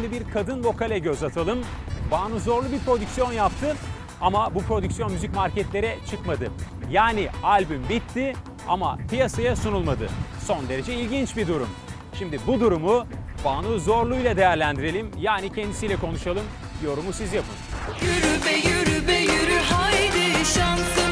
şimdi bir kadın vokale göz atalım. Banu Zorlu bir prodüksiyon yaptı ama bu prodüksiyon müzik marketlere çıkmadı. Yani albüm bitti ama piyasaya sunulmadı. Son derece ilginç bir durum. Şimdi bu durumu Banu Zorlu ile değerlendirelim. Yani kendisiyle konuşalım. Yorumu siz yapın. Yürü be yürü be yürü haydi şansım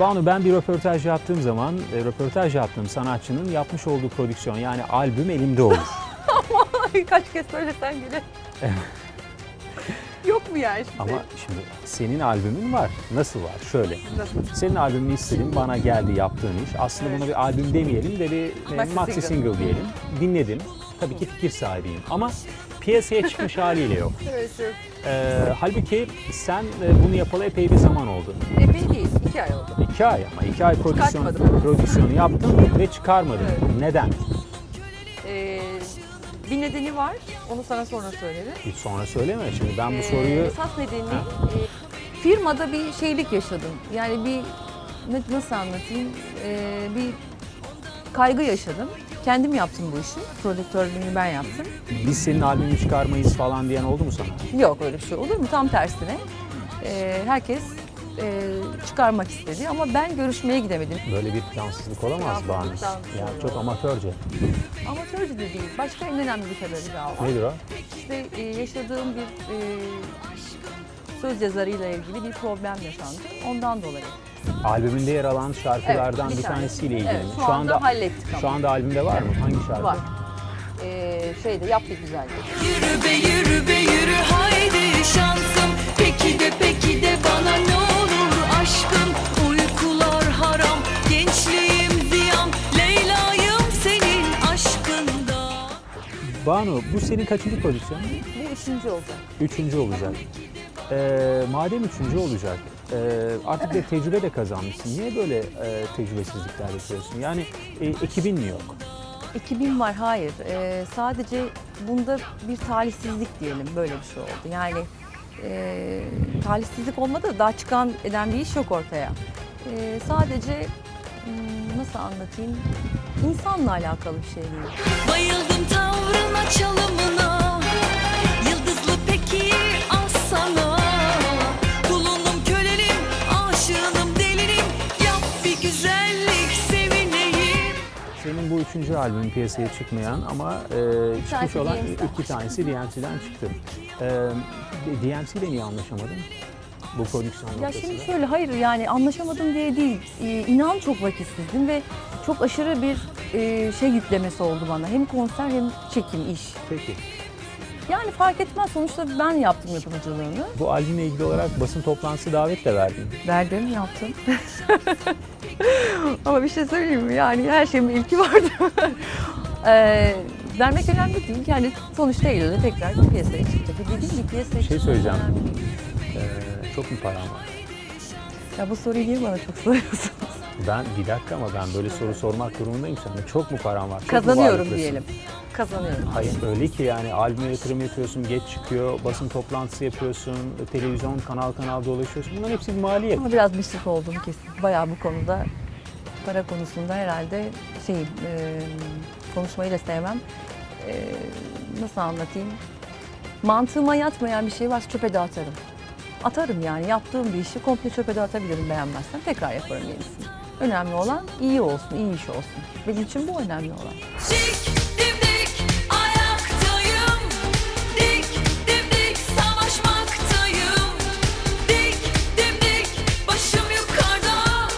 Banu ben bir röportaj yaptığım zaman e, röportaj yaptığım sanatçının yapmış olduğu prodüksiyon yani albüm elimde olur. Kaç kez söylesen bile. Yok mu yani şimdi? Ama şimdi senin albümün var. Nasıl var? Şöyle. Nasıl? Senin albümünü istedim, bana geldi yaptığın iş. Aslında Evet. buna bir albüm demeyelim de bir e, Maxi maxi single. single diyelim. Dinledim. Tabii ki fikir sahibiyim ama piyasaya çıkmış haliyle yok. Evet, evet. Ee, halbuki sen e, bunu yapalı epey bir zaman oldu. Epey değil, iki ay oldu. İki ay ama iki ay prodüksiyon, Çıkartmadım. prodüksiyonu yaptın ve çıkarmadın. Evet. Neden? Ee, bir nedeni var, onu sana sonra söylerim. Hiç sonra söyleme. Şimdi ben bu Ee, soruyu Esas nedeni, e, firmada bir şeylik yaşadım. Yani bir, ne- nasıl anlatayım, Ee, bir kaygı yaşadım. Kendim yaptım bu işi, prodüktörlüğünü ben yaptım. biz senin albümünü çıkarmayız falan diyen oldu mu sana? Yok öyle bir şey olur mu? Tam tersine. Ee, herkes e, çıkarmak istedi ama ben görüşmeye gidemedim. Böyle bir plansızlık olamaz. Plansızlıktan Ya çok amatörce. Amatörce de değil. Başka en önemli bir sebebi daha var. Nedir o? İşte e, yaşadığım bir e, söz yazarıyla ilgili bir problem yaşandı. Ondan dolayı. Albümünde yer alan şarkılardan Evet, bir, bir tanesi. tanesiyle ilgili Evet, mi? şu anda hallettik ama. Şu anda albümde var mı? Hangi şarkı? Var. E, şeyde yap bir güzellik. Yürü be yürü be yürü haydi şansım Peki de peki de bana ne aşkım Uykular haram gençliğim ziyan Leyla'yım senin aşkından Banu bu senin kaçıncı prodüksiyon? Bu üçüncü olacak. Üçüncü olacak. Ee, madem üçüncü olacak, e, artık bir tecrübe de kazanmışsın. Niye böyle e, tecrübesizlikler yapıyorsun? Yani e, ekibin mi yok? 2000 var hayır. E, sadece bunda bir talihsizlik diyelim böyle bir şey oldu. Yani e, talihsizlik olmadı da daha çıkan eden bir iş yok ortaya. E, sadece hmm, nasıl anlatayım? İnsanla alakalı bir şey değil. Bayıldım tavrına çalımına bu üçüncü albümün piyasaya çıkmayan ama e, çıkmış olan iki tanesi DMC'den çıktı. E, DMC ile niye anlaşamadın? Bu prodüksiyon Ya noktasında. şimdi şöyle hayır yani anlaşamadım diye değil. Ee, inan çok vakitsizdim ve çok aşırı bir e, şey yüklemesi oldu bana. Hem konser hem çekim iş. Peki. Yani fark etmez sonuçta ben yaptım yapımcılığını. Bu albümle ilgili olarak basın toplantısı davet de verdin. Verdim yaptım. Ama bir şey söyleyeyim mi? Yani her şeyin bir ilki vardı. ee, vermek önemli değil. Yani sonuçta Eylül'de tekrar piyasaya çıktı. Dediğim gibi piyasaya Bir şey söyleyeceğim. önemli değil. E, çok mu paran var? Ya bu soruyu niye bana çok soruyorsunuz? Ben bir dakika ama ben böyle soru sormak durumundayım sana. Çok mu paran var? Çok mu Kazanıyorum varlıklısın? diyelim. Kazanıyorum. Hayır öyle ki yani albüme yatırım yapıyorsun, geç çıkıyor, basın toplantısı yapıyorsun, televizyon kanal kanal dolaşıyorsun. Bunların hepsi bir maliyet. Ama biraz müsrif oldum kesin. Bayağı bu konuda, para konusunda herhalde şey, e, konuşmayı da sevmem. E, nasıl anlatayım? Mantığıma yatmayan bir şey varsa çöpe de atarım. Atarım yani yaptığım bir işi komple çöpe de atabilirim beğenmezsem. Tekrar yaparım yenisini. Önemli olan iyi olsun, iyi iş olsun. Benim için bu önemli olan. Dik dimdik ayaktayım Dik dimdik savaşmaktayım Dik dimdik başım yukarıda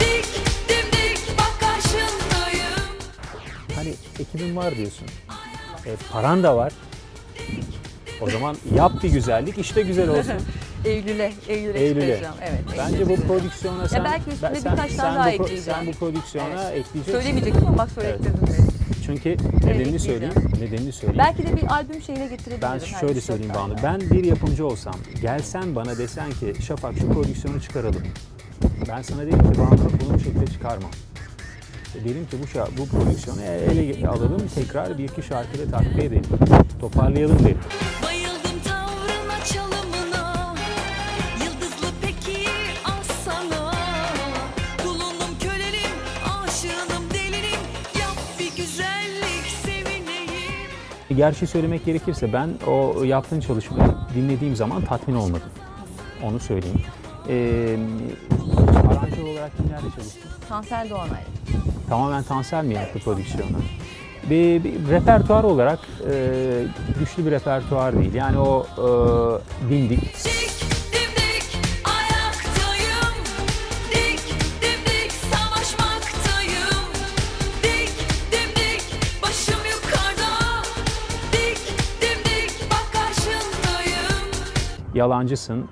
Dik dimdik bak karşındayım Hani ekibin var diyorsun. E, paran da var. O zaman yap bir güzellik, işte güzel olsun. Eylül'e, Eylül'e, Eylül'e. çıkaracağım. Evet, Bence bu prodüksiyona sen... belki üstüne ben- birkaç tane daha bu pro- ekleyeceğim. Sen bu prodüksiyona ekleyeceksin. Söylemeyecektim ama bak söylettirdin beni. Çünkü ekleyeceğim. nedenini söyleyeyim. Nedenini söyleyeyim. Belki de bir albüm şeyine getirebilirim. Ben Hani şöyle söyleyeyim. Banu. Ben bir yapımcı olsam, gelsen bana desen ki Şafak şu prodüksiyonu çıkaralım. Ben sana derim ki Banu bunu bu şekilde çıkarmam. Dedim ki bu, şa- bu prodüksiyonu ele alalım tekrar bir iki şarkıyla takviye edelim. Toparlayalım dedim. Gerçi söylemek gerekirse ben o yaptığın çalışmayı dinlediğim zaman tatmin olmadım. Onu söyleyeyim. Ee, aranjör olarak kimlerle çalıştın? Tansel Doğanay. Tamamen Tansel mi yaptı prodüksiyonu? Bir, bir repertuar olarak e, güçlü bir repertuar değil. Yani o e, dindik. Yalancısın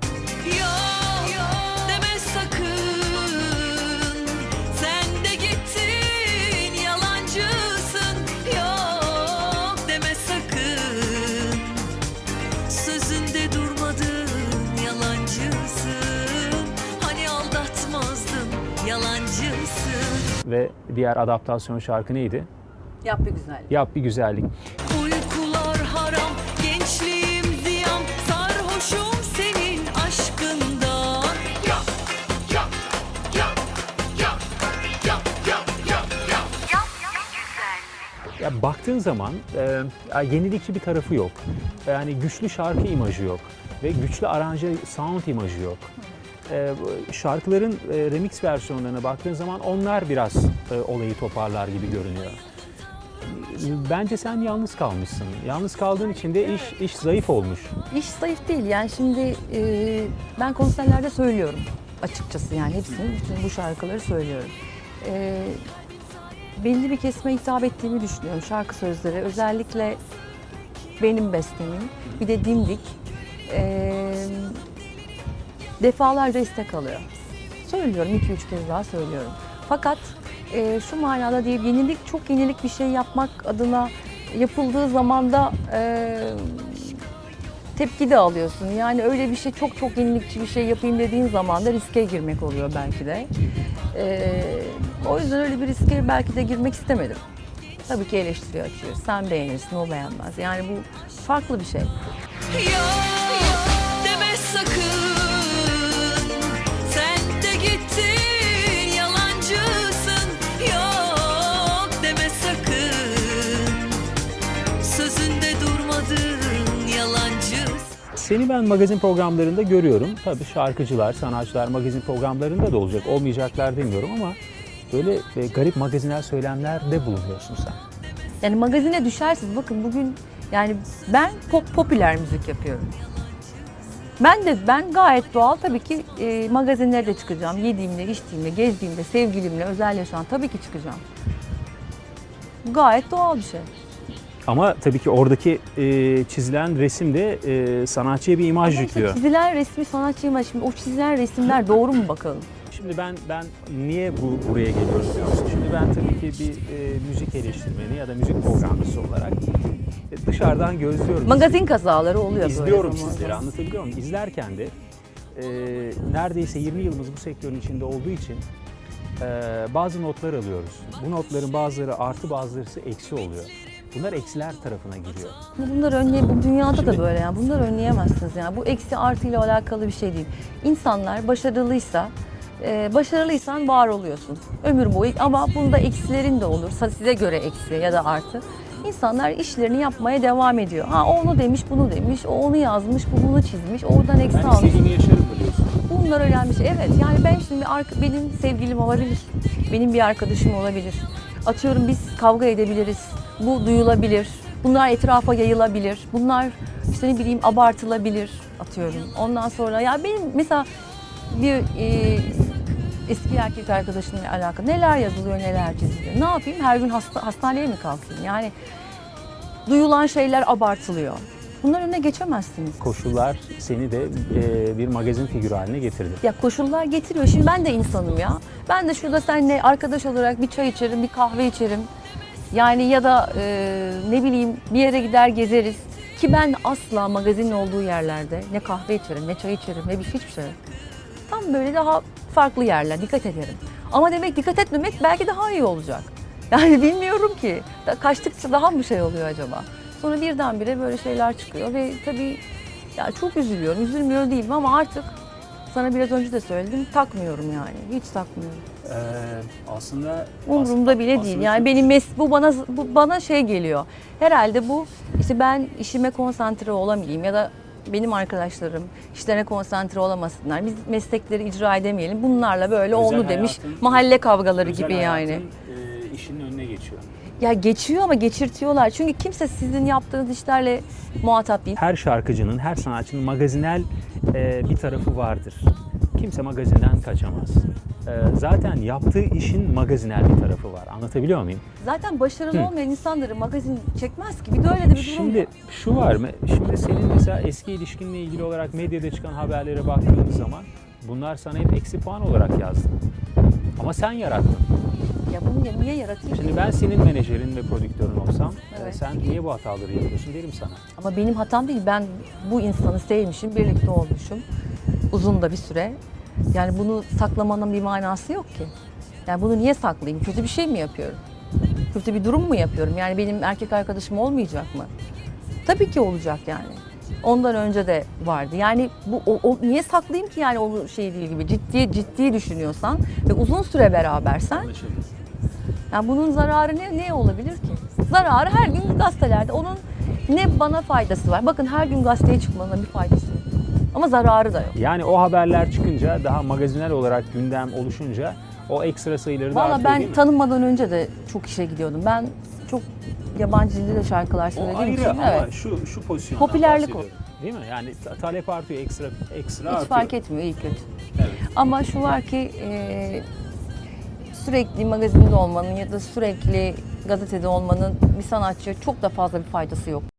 Ve diğer adaptasyon şarkı neydi? Yap bir güzellik. Yap bir güzellik. Ya baktığın zaman e, yenilikçi bir tarafı yok. Yani güçlü şarkı imajı yok ve güçlü aranje sound imajı yok. E, şarkıların e, remix versiyonlarına baktığın zaman onlar biraz e, olayı toparlar gibi görünüyor. Bence sen yalnız kalmışsın. Yalnız kaldığın için de iş iş zayıf olmuş. İş zayıf değil yani şimdi e, ben konserlerde söylüyorum açıkçası yani hepsini bütün bu şarkıları söylüyorum. E, belli bir kesime hitap ettiğimi düşünüyorum şarkı sözleri özellikle benim bestemin bir de dimdik e, defalarca istek alıyor. Söylüyorum iki üç kez daha söylüyorum. Fakat e, şu manada değil yenilik çok yenilik bir şey yapmak adına yapıldığı zaman da e, tepki de alıyorsun. Yani öyle bir şey çok çok yenilikçi bir şey yapayım dediğin zaman da riske girmek oluyor belki de. Ee, o yüzden öyle bir riske belki de girmek istemedim. Tabii ki eleştiri açıyor. Sen beğenirsin, o beğenmez. Yani bu farklı bir şey. Yok deme sakın Sen de gittin yalancısın Yok deme sakın Sözünde durmadın yalancısın Seni ben magazin programlarında görüyorum. Tabii şarkıcılar, sanatçılar magazin programlarında da olacak. Olmayacaklar demiyorum ama böyle e, garip magazinel söylemlerde bulunuyorsun sen. Yani magazine düşersiniz. Bakın bugün yani ben pop popüler müzik yapıyorum. Ben de ben gayet doğal tabii ki e, magazinlerde çıkacağım. Yediğimle, içtiğimle, gezdiğimle, sevgilimle, özel yaşam tabii ki çıkacağım. Gayet doğal bir şey. Ama tabii ki oradaki e, çizilen resim de e, sanatçıya bir imaj Ama işte yüklüyor. çizilen resmi sanatçıyım şimdi o çizilen resimler doğru mu bakalım? Şimdi ben ben niye bu buraya musun? Şimdi ben tabii ki bir e, müzik eleştirmeni ya da müzik programcısı olarak e, dışarıdan gözlüyorum. Magazin kazaları oluyor böyle İzliyorum zaman. sizleri anlatabiliyor muyum? İzlerken de e, neredeyse 20 yılımız bu sektörün içinde olduğu için e, bazı notlar alıyoruz. Bu notların bazıları artı bazıları eksi oluyor. Bunlar eksiler tarafına giriyor. Bunları önleye, bu dünyada Şimdi- da böyle yani. Bunları önleyemezsiniz yani. Bu eksi artıyla alakalı bir şey değil. İnsanlar başarılıysa, e, başarılıysan var oluyorsun. Ömür boyu ama bunda eksilerin de olur. Size göre eksi ya da artı. İnsanlar işlerini yapmaya devam ediyor. Ha onu demiş, bunu demiş, o onu yazmış, bu bunu çizmiş, oradan eksi Ben almış. istediğimi yaşarım biliyorsun. Bunlar şey. Evet yani ben şimdi arka- benim sevgilim olabilir. Benim bir arkadaşım olabilir. Atıyorum biz kavga edebiliriz. Bu duyulabilir. Bunlar etrafa yayılabilir. Bunlar işte ne bileyim abartılabilir atıyorum. Ondan sonra ya benim mesela bir e, erkek arkadaşımla alakalı neler yazılıyor neler çiziliyor. Ne yapayım her gün hasta, hastaneye mi kalkayım? Yani duyulan şeyler abartılıyor. Bunların önüne geçemezsiniz. Koşullar seni de e, bir magazin figürü haline getirdi. Ya koşullar getiriyor. Şimdi ben de insanım ya. Ben de şurada seninle arkadaş olarak bir çay içerim, bir kahve içerim. Yani ya da e, ne bileyim bir yere gider gezeriz. Ki ben asla magazinin olduğu yerlerde ne kahve içerim, ne çay içerim, ne bir hiçbir şey. Tam böyle daha farklı yerler, dikkat ederim. Ama demek dikkat etmemek belki daha iyi olacak. Yani bilmiyorum ki. Kaçtıkça daha mı şey oluyor acaba? Sonra birdenbire böyle şeyler çıkıyor ve tabii ya çok üzülüyorum. Üzülmüyor değilim ama artık sana biraz önce de söyledim takmıyorum yani. Hiç takmıyorum. Ee, aslında Umurumda bile değil. aslında Yani çok- benim mes bu bana bu bana şey geliyor. Herhalde bu işte ben işime konsantre olamayayım ya da benim arkadaşlarım işlerine konsantre olamasınlar. Biz meslekleri icra edemeyelim. Bunlarla böyle Özel oldu demiş. hayatın- Mahalle kavgaları gibi yani. e, işinin önüne geçiyor. Ya geçiyor ama geçirtiyorlar. Çünkü kimse sizin yaptığınız işlerle muhatap değil. Her şarkıcının, her sanatçının magazinel e, bir tarafı vardır. Kimse magazinden kaçamaz. E, zaten yaptığı işin magazinel bir tarafı var. Anlatabiliyor muyum? Zaten başarılı Hı. olmayan insanları magazin çekmez ki. Bir de öyle de bir durum Şimdi var. şu var mı? Şimdi senin mesela eski ilişkinle ilgili olarak medyada çıkan haberlere baktığımız zaman bunlar sana hep eksi puan olarak yazdı. Ama sen yarattın. Ya bunu ya- niye yaratayım? Şimdi ben senin menajerin ve prodüktörün olsam e, Evet. sen niye bu hataları yapıyorsun derim sana. Ama benim hatam değil. Ben bu insanı sevmişim, birlikte olmuşum. Uzun da bir süre. Yani bunu saklamanın bir manası yok ki. Yani bunu niye saklayayım? Kötü bir şey mi yapıyorum? Kötü bir durum mu yapıyorum? Yani benim erkek arkadaşım olmayacak mı? Tabii ki olacak yani. Ondan önce de vardı. Yani bu o, o- niye saklayayım ki yani o şey değil gibi ciddi ciddi düşünüyorsan ve uzun süre berabersen yani bunun zararı ne, ne olabilir ki? Zararı her gün gazetelerde. Onun ne bana faydası var. Bakın her gün gazeteye çıkmanın bir faydası. Ama zararı da yok. Yani o haberler çıkınca daha magazinel olarak gündem oluşunca o ekstra sayıları da Valla artıyor değil ben mi? tanınmadan önce de çok işe gidiyordum. Ben çok yabancı dilde de şarkılar O söylediğim ayrı için. ama Evet. şu şu pozisyondan Popülerlik bahsediyorum. Değil mi? Yani ta- talep artıyor, ekstra ekstra Hiç artıyor. fark etmiyor iyi kötü. Evet. Ama şu var ki e, sürekli magazinde olmanın ya da sürekli gazetede olmanın bir sanatçıya çok da fazla bir faydası yok.